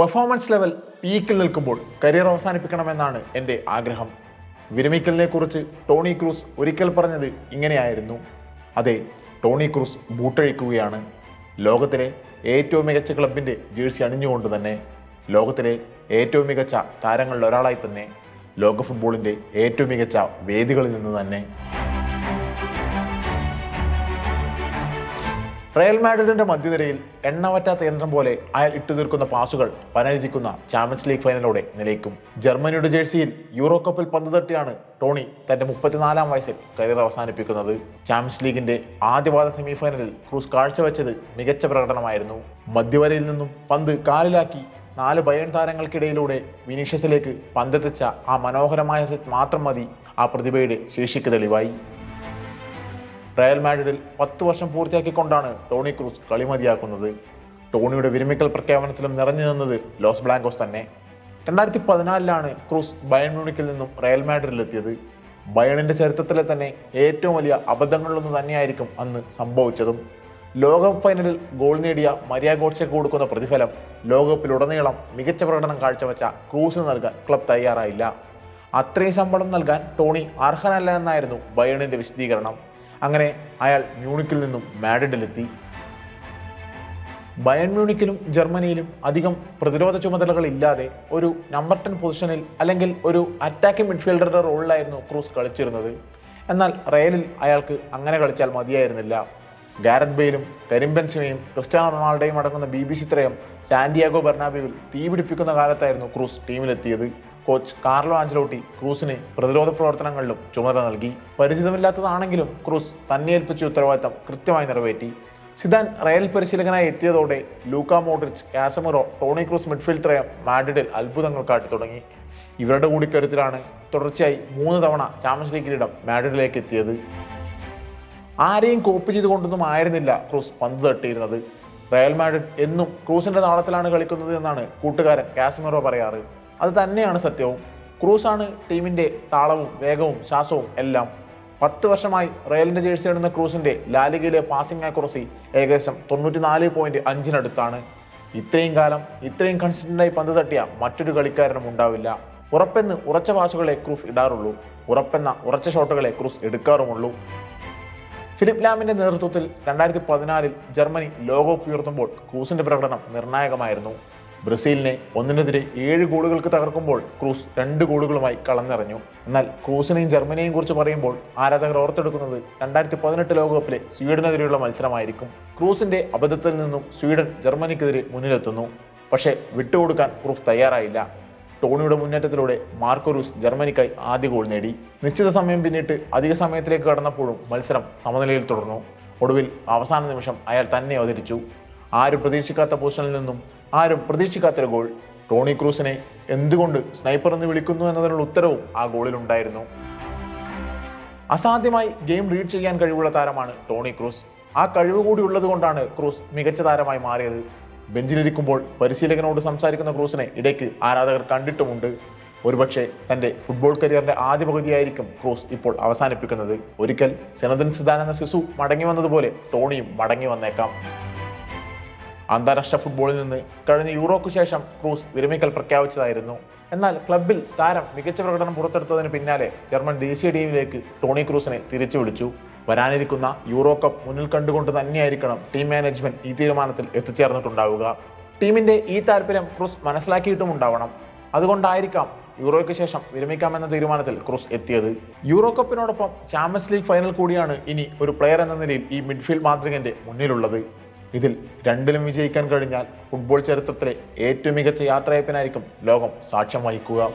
Performance level പീക്കിൽ നിൽക്കുമ്പോൾ career അവസാനിപ്പിക്കണമെന്നാണ് എന്റെ ആഗ്രഹം. വിരമിക്കലിനെ കുറിച്ച് ടോണി ക്രൂസ് ഒരിക്കൽ പറഞ്ഞത് ഇങ്ങനെയായിരുന്നു. അതെ ടോണി ക്രൂസ് ബൂട്ടഴിക്കുകയാണ്. ലോകത്തിലെ ഏറ്റവും മികച്ച ക്ലബിന്റെ ജേഴ്സി അണിഞ്ഞുകൊണ്ട് തന്നെ ലോകത്തിലെ ഏറ്റവും മികച്ച താരങ്ങളിൽ ഒരാളായി തന്നെ ലോക ഫുട്ബോളിന്റെ ഏറ്റവും മികച്ച വേദികളിൽ നിന്ന് തന്നെ. റയൽ മാഡ്രിഡിന്റെ മധ്യനിരയിൽ എണ്ണവറ്റാത്ത യന്ത്രം പോലെ അയാൾ ഇട്ടുതീർക്കുന്ന പാസുകൾ പനരിക്കുന്ന ചാമ്പ്യൻസ് ലീഗ് ഫൈനലോടെ നിലയ്ക്കും. ജർമ്മനിയുടെ ജേഴ്സിയിൽ യൂറോ കപ്പിൽ പന്ത് തട്ടിയാണ് ടോണി തന്റെ മുപ്പത്തിനാലാം വയസ്സിൽ കരിയർ അവസാനിപ്പിക്കുന്നത്. ചാമ്പ്യൻസ് ലീഗിന്റെ ആദ്യപാദ സെമിഫൈനലിൽ ക്രൂസ് കാഴ്ചവെച്ചത് മികച്ച പ്രകടനമായിരുന്നു. മധ്യവരയിൽ നിന്നും പന്ത് കാലിലാക്കി നാല് ബയൺ താരങ്ങൾക്കിടയിലൂടെ വിനീഷ്യസിലേക്ക് പന്തെത്തിച്ച ആ മനോഹരമായ സെറ്റ് മാത്രം മതി ആ പ്രതിഭയുടെ ശേഷിക്ക് തെളിവായി. റയൽ മാഡ്രിഡിൽ പത്ത് വർഷം പൂർത്തിയാക്കിക്കൊണ്ടാണ് ടോണി ക്രൂസ് കളി മതിയാക്കുന്നത്. ടോണിയുടെ വിരമിക്കൽ പ്രഖ്യാപനത്തിലും നിറഞ്ഞു നിന്നത് ലോസ് ബ്ലാങ്കോസ് തന്നെ. രണ്ടായിരത്തി പതിനാലിലാണ് ക്രൂസ് ബയൺ മ്യൂണിക്കിൽ നിന്നും റയൽ മാഡ്രിഡിലെത്തിയത്. ബയണിന്റെ ചരിത്രത്തിലെ തന്നെ ഏറ്റവും വലിയ അബദ്ധങ്ങളിലൊന്ന് തന്നെയായിരിക്കും അന്ന് സംഭവിച്ചതും. ലോകകപ്പ് ഫൈനലിൽ ഗോൾ നേടിയ മരിയ ഗോഡ്സെക്ക് കൊടുക്കുന്ന പ്രതിഫലം ലോകകപ്പിലുടനീളം മികച്ച പ്രകടനം കാഴ്ചവെച്ച ക്രൂസിന് നൽകാൻ ക്ലബ് തയ്യാറായില്ല. അത്രയും ശമ്പളം നൽകാൻ ടോണി അർഹനല്ല എന്നായിരുന്നു ബയണിന്റെ വിശദീകരണം. അങ്ങനെ അയാൾ മ്യൂണിക്കിൽ നിന്നും മാഡ്രിഡിലെത്തി. ബയൺ മ്യൂണിക്കിലും ജർമ്മനിയിലും അധികം പ്രതിരോധ ചുമതലകൾ ഇല്ലാതെ ഒരു നമ്പർ ടെൻ പൊസിഷനിൽ അല്ലെങ്കിൽ ഒരു അറ്റാക്കിംഗ് മിഡ്ഫീൽഡറുടെ റോളിലായിരുന്നു ക്രൂസ് കളിച്ചിരുന്നത്. എന്നാൽ റയലിൽ അയാൾക്ക് അങ്ങനെ കളിച്ചാൽ മതിയായിരുന്നില്ല. ഗാരത് ബെയിലും കരിംബെൻസിനെയും ക്രിസ്റ്റ്യാനോ റൊണാൾഡോയും അടങ്ങുന്ന ബി ബി സി ത്രയം സാന്റിയാഗോ ബെർണാബിയിൽ തീപിടിപ്പിക്കുന്ന കാലത്തായിരുന്നു ക്രൂസ് ടീമിലെത്തിയത്. കോച്ച് കാർലോ ആഞ്ചലോട്ടി ക്രൂസിന് പ്രതിരോധ പ്രവർത്തനങ്ങളിലും ചുമതല നൽകി. പരിചിതമില്ലാത്തതാണെങ്കിലും ക്രൂസ് തന്നെ ഏൽപ്പിച്ച ഉത്തരവാദിത്തം കൃത്യമായി നിറവേറ്റി. സിദാൻ റയൽ പരിശീലകനായി എത്തിയതോടെ Luka Modric Casemiro Toni Kroos midfield ത്രയം മാഡ്രിഡിൽ അത്ഭുതങ്ങൾ കാട്ടി തുടങ്ങി. ഇവരുടെ കൂടി കരുത്തിലാണ് തുടർച്ചയായി മൂന്ന് തവണ ചാമ്പ്യൻസ് ലീഗ് കിരീടം മാഡ്രിഡിലേക്ക് എത്തിയത്. ആരെയും കോപ്പി ചെയ്തുകൊണ്ടൊന്നും ആയിരുന്നില്ല ക്രൂസ് പന്ത് തട്ടിയിരുന്നത്. റയൽ മാഡ്രിഡ് എന്നും ക്രൂസിന്റെ നാളത്തിലാണ് കളിക്കുന്നത് എന്നാണ് കൂട്ടുകാരൻ കാസമറോ പറയാറ്. അത് തന്നെയാണ് സത്യവും. ക്രൂസാണ് ടീമിന്റെ താളവും വേഗവും ശ്വാസവും എല്ലാം. പത്ത് വർഷമായി റയലിന്റെ ജേഴ്സി ഇടുന്ന ക്രൂസിന്റെ ലാലിഗയിലെ പാസിംഗ് ആക്കുറസി ഏകദേശം തൊണ്ണൂറ്റിനാല് പോയിന്റ് അഞ്ചിനടുത്താണ്. ഇത്രയും കാലം ഇത്രയും കൺസിസ്റ്റന്റായി പന്ത് തട്ടിയ മറ്റൊരു കളിക്കാരനും ഉണ്ടാവില്ല. ഉറപ്പെന്ന് ഉറച്ച പാസുകളെ ക്രൂസ് ഇടാറുള്ളൂ. ഉറപ്പെന്ന ഉറച്ച ഷോട്ടുകളെ ക്രൂസ് എടുക്കാറുമുള്ളൂ. ഫിലിപ്പ് ലാമിന്റെ നേതൃത്വത്തിൽ രണ്ടായിരത്തി പതിനാലിൽ ജർമ്മനി ലോകകപ്പ് ഉയർത്തുമ്പോൾ ക്രൂസിന്റെ പ്രകടനം നിർണായകമായിരുന്നു. ബ്രസീലിനെ ഒന്നിനെതിരെ ഏഴ് ഗോളുകൾക്ക് തകർക്കുമ്പോൾ ക്രൂസ് രണ്ട് ഗോളുകളുമായി കളന്നിറങ്ങി എന്നാൽ ക്രൂസിനെയും ജർമ്മനിയെയും കുറിച്ച് പറയുമ്പോൾ ആരാധകർ ഓർത്തെടുക്കുന്നത് രണ്ടായിരത്തി പതിനെട്ട് ലോകകപ്പിലെ സ്വീഡനെതിരെയുള്ള മത്സരമായിരിക്കും. ക്രൂസിന്റെ അബദ്ധത്തിൽ നിന്നും സ്വീഡൻ ജർമ്മനിക്കെതിരെ മുന്നിലെത്തുന്നു. പക്ഷേ വിട്ടുകൊടുക്കാൻ ക്രൂസ് തയ്യാറായില്ല. ടോണിയുടെ മുന്നേറ്റത്തിലൂടെ മാർക്കോറൂസ് ജർമ്മനിക്കായി ആദ്യ ഗോൾ നേടി. നിശ്ചിത സമയം പിന്നിട്ട് അധിക സമയത്തിലേക്ക് കടന്നപ്പോഴും മത്സരം സമനിലയിൽ തുടർന്നു. ഒടുവിൽ അവസാന നിമിഷം അയാൾ തന്നെ അവതരിച്ചു. ആരും പ്രതീക്ഷിക്കാത്ത പൊസിഷനിൽ നിന്നും ആരും പ്രതീക്ഷിക്കാത്തൊരു ഗോൾ ടോണി ക്രൂസിനെ എന്തുകൊണ്ട് സ്നൈപ്പർ എന്ന് വിളിക്കുന്നു എന്നതിനുള്ള ഉത്തരവും ആ ഗോളിലുണ്ടായിരുന്നു അസാധ്യമായി ഗെയിം റീഡ് ചെയ്യാൻ കഴിവുള്ള താരമാണ് ടോണി ക്രൂസ്. ആ കഴിവ് കൂടി ഉള്ളതുകൊണ്ടാണ് ക്രൂസ് മികച്ച താരമായി മാറിയത്. ബെഞ്ചിലിരിക്കുമ്പോൾ പരിശീലകനോട് സംസാരിക്കുന്ന ക്രൂസിനെ ഇടയ്ക്ക് ആരാധകർ കണ്ടിട്ടുമുണ്ട്. ഒരുപക്ഷെ തന്റെ ഫുട്ബോൾ കരിയറിന്റെ ആദ്യ പകുതിയായിരിക്കും ക്രൂസ് ഇപ്പോൾ അവസാനിപ്പിക്കുന്നത്. ഒരിക്കൽ സെനദൻ സിദാൻ എന്ന ശിശു മടങ്ങി വന്നതുപോലെ ടോണിയും മടങ്ങി വന്നേക്കാം. അന്താരാഷ്ട്ര ഫുട്ബോളിൽ നിന്ന് കഴിഞ്ഞ യൂറോക്ക് ശേഷം ക്രൂസ് വിരമിക്കൽ പ്രഖ്യാപിച്ചതായിരുന്നു. എന്നാൽ ക്ലബിൽ താരം മികച്ച പ്രകടനം പുറത്തെടുത്തതിന് പിന്നാലെ ജർമ്മൻ ദേശീയ ടീമിലേക്ക് ടോണി ക്രൂസിനെ തിരിച്ചു വിളിച്ചു. വരാനിരിക്കുന്ന യൂറോ കപ്പ് മുന്നിൽ കണ്ടുകൊണ്ട് തന്നെയായിരിക്കണം ടീം മാനേജ്മെന്റ് ഈ തീരുമാനത്തിൽ എത്തിച്ചേർന്നിട്ടുണ്ടാവുക. ടീമിന്റെ ഈ താല്പര്യം ക്രൂസ് മനസ്സിലാക്കിയിട്ടുമുണ്ടാവണം. അതുകൊണ്ടായിരിക്കാം യൂറോയ്ക്ക് ശേഷം വിരമിക്കാമെന്ന തീരുമാനത്തിൽ ക്രൂസ് എത്തിയത്. യൂറോ കപ്പിനോടൊപ്പം ചാമ്പ്യൻസ് ലീഗ് ഫൈനൽ കൂടിയാണ് ഇനി ഒരു പ്ലെയർ എന്ന നിലയിൽ ഈ മിഡ്ഫീൽഡ് മാതൃകന്റെ മുന്നിലുള്ളത്. ഇതിൽ രണ്ടിലും വിജയിക്കാൻ കഴിഞ്ഞാൽ ഫുട്ബോൾ ചരിത്രത്തിലെ ഏറ്റവും മികച്ച യാത്രയപ്പിനായിരിക്കും ലോകം സാക്ഷ്യം വഹിക്കുക.